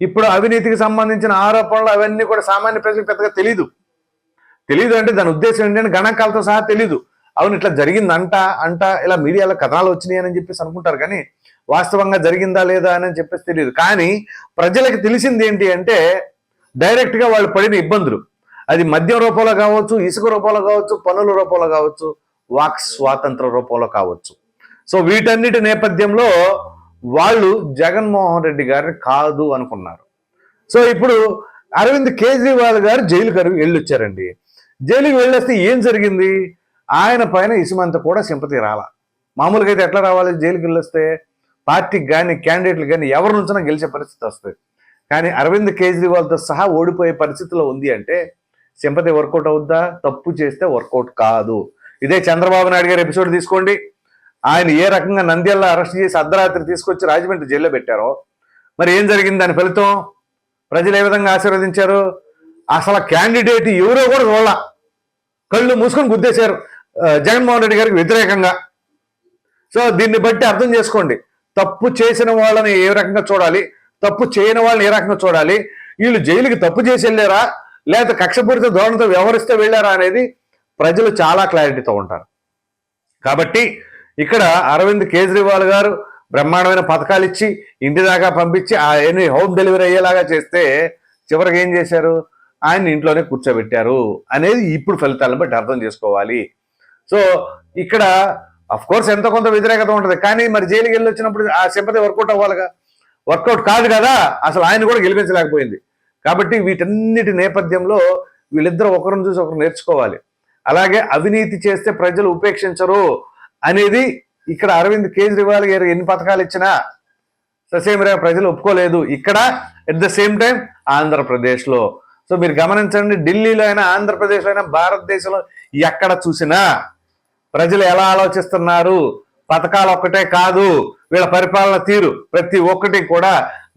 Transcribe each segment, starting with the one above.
ఇప్పుడు అవినీతికి సంబంధించిన ఆరోపణలు అవన్నీ కూడా సామాన్య ప్రజలకు పెద్దగా తెలీదు. తెలీదు అంటే దాని ఉద్దేశం ఏంటంటే గణాంకాలతో సహా తెలీదు. అవును ఇట్లా జరిగిందంట అంట ఇలా మీడియాలో కథనాలు వచ్చినాయి అని చెప్పేసి అనుకుంటారు కానీ వాస్తవంగా జరిగిందా లేదా అని చెప్పేసి తెలియదు కానీ ప్రజలకు తెలిసింది ఏంటి అంటే డైరెక్ట్గా వాళ్ళు పడిన ఇబ్బందులు. అది మద్యం రూపంలో కావచ్చు ఇసుక రూపంలో కావచ్చు పనుల రూపంలో కావచ్చు వాక్ స్వాతంత్ర రూపంలో కావచ్చు. సో వీటన్నిటి నేపథ్యంలో వాళ్ళు జగన్మోహన్ రెడ్డి గారిని కాదు అనుకున్నారు. సో ఇప్పుడు అరవింద్ కేజ్రీవాల్ గారు జైలుకి అరు- వెళ్ళొచ్చారండి. జైలుకి వెళ్ళొస్తే ఏం జరిగింది? ఆయన పైన ఇసుమంత కూడా సింపతి రాలా. మామూలుగా అయితే ఎట్లా రావాలి? జైలుకి వెళ్ళొస్తే పార్టీకి కానీ క్యాండిడేట్లు కానీ ఎవరి నుంచినా గెలిచే పరిస్థితి వస్తుంది. కానీ అరవింద్ కేజ్రీవాల్తో సహా ఓడిపోయే పరిస్థితిలో ఉంది అంటే సింపతి వర్కౌట్ అవుద్దా? తప్పు చేస్తే వర్కౌట్ కాదు. ఇదే చంద్రబాబు నాయుడు గారి ఎపిసోడ్ తీసుకోండి. ఆయన ఏ రకంగా నంద్యాల అరెస్ట్ చేసి అర్ధరాత్రి తీసుకొచ్చి రాజమండ్రి జైల్లో పెట్టారో మరి ఏం జరిగింది? దాని ఫలితం? ప్రజలు ఏ విధంగా ఆశీర్వదించారు? అసలు క్యాండిడేట్ ఎవరో కూడా చూడాల. కళ్ళు మూసుకొని గుద్దేశారు జగన్మోహన్ రెడ్డి గారికి వ్యతిరేకంగా. సో దీన్ని బట్టి అర్థం చేసుకోండి. తప్పు చేసిన వాళ్ళని ఏ రకంగా చూడాలి? తప్పు చేయని వాళ్ళని ఏ రకంగా చూడాలి? వీళ్ళు జైలుకి తప్పు చేసి వెళ్ళారా? లేకపోతే కక్షపూరిత ధోరణితో వ్యవహరిస్తే వెళ్ళారా అనేది ప్రజలు చాలా క్లారిటీతో ఉంటారు. కాబట్టి ఇక్కడ అరవింద్ కేజ్రీవాల్ గారు బ్రహ్మాండమైన పథకాలు ఇచ్చి ఇంటి దాకా పంపించి ఆయన హోమ్ డెలివరీ అయ్యేలాగా చేస్తే చివరికి ఏం చేశారు? ఆయన ఇంట్లోనే కూర్చోబెట్టారు అనేది ఇప్పుడు ఫలితాలను బట్టి అర్థం చేసుకోవాలి. సో ఇక్కడ అఫ్ కోర్స్ ఎంతో కొంత వ్యతిరేకత ఉంటుంది. కానీ మరి జైలుకి వెళ్ళి వచ్చినప్పుడు ఆ సింపతి వర్కౌట్ అవ్వాలిగా? వర్కౌట్ కాదు కదా? అసలు ఆయన కూడా గెలిపించలేకపోయింది. కాబట్టి వీటన్నిటి నేపథ్యంలో వీళ్ళిద్దరూ ఒకరిని చూసి ఒకరు నేర్చుకోవాలి. అలాగే అవినీతి చేస్తే ప్రజలు ఉపేక్షించరు. అనేది ఇక్కడ అరవింద్ కేజ్రీవాల్ గారు ఎన్ని పథకాలు ఇచ్చినా ససేమిరా ప్రజలు ఒప్పుకోలేదు. ఇక్కడ ఎట్ ద సేమ్ టైం ఆంధ్రప్రదేశ్లో. సో మీరు గమనించండి ఢిల్లీలో అయినా ఆంధ్రప్రదేశ్లో అయినా భారతదేశంలో ఎక్కడ చూసినా ప్రజలు ఎలా ఆలోచిస్తున్నారు? పథకాలు ఒక్కటే కాదు వీళ్ళ పరిపాలన తీరు ప్రతి ఒక్కటి కూడా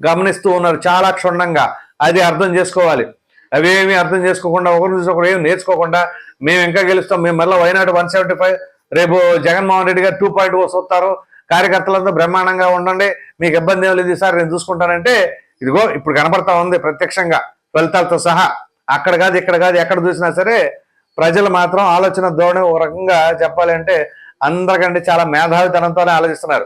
గమనిస్తూ ఉన్నారు చాలా క్షుణ్ణంగా. అది అర్థం చేసుకోవాలి. అవేమి అర్థం చేసుకోకుండా ఒకరి చూసి ఒకరు ఏమి నేర్చుకోకుండా మేము ఇంకా గెలుస్తాం మేము మళ్ళీ వైనాడు వన్ సెవెంటీ ఫైవ్ రేపు జగన్మోహన్ రెడ్డి గారు టూ పాయింట్ ఓ చూస్తారు. కార్యకర్తలంతా బ్రహ్మాండంగా ఉండండి. మీకు ఇబ్బంది ఏం లేదు సార్ నేను చూసుకుంటానంటే ఇదిగో ఇప్పుడు కనపడతా ఉంది ప్రత్యక్షంగా ఫలితాలతో సహా. అక్కడ కాదు ఇక్కడ కాదు ఎక్కడ చూసినా సరే ప్రజలు మాత్రం ఆలోచన ధోరణి ఒక రకంగా చెప్పాలి అంటే అందరికంటే చాలా మేధావితనంతోనే ఆలోచిస్తున్నారు.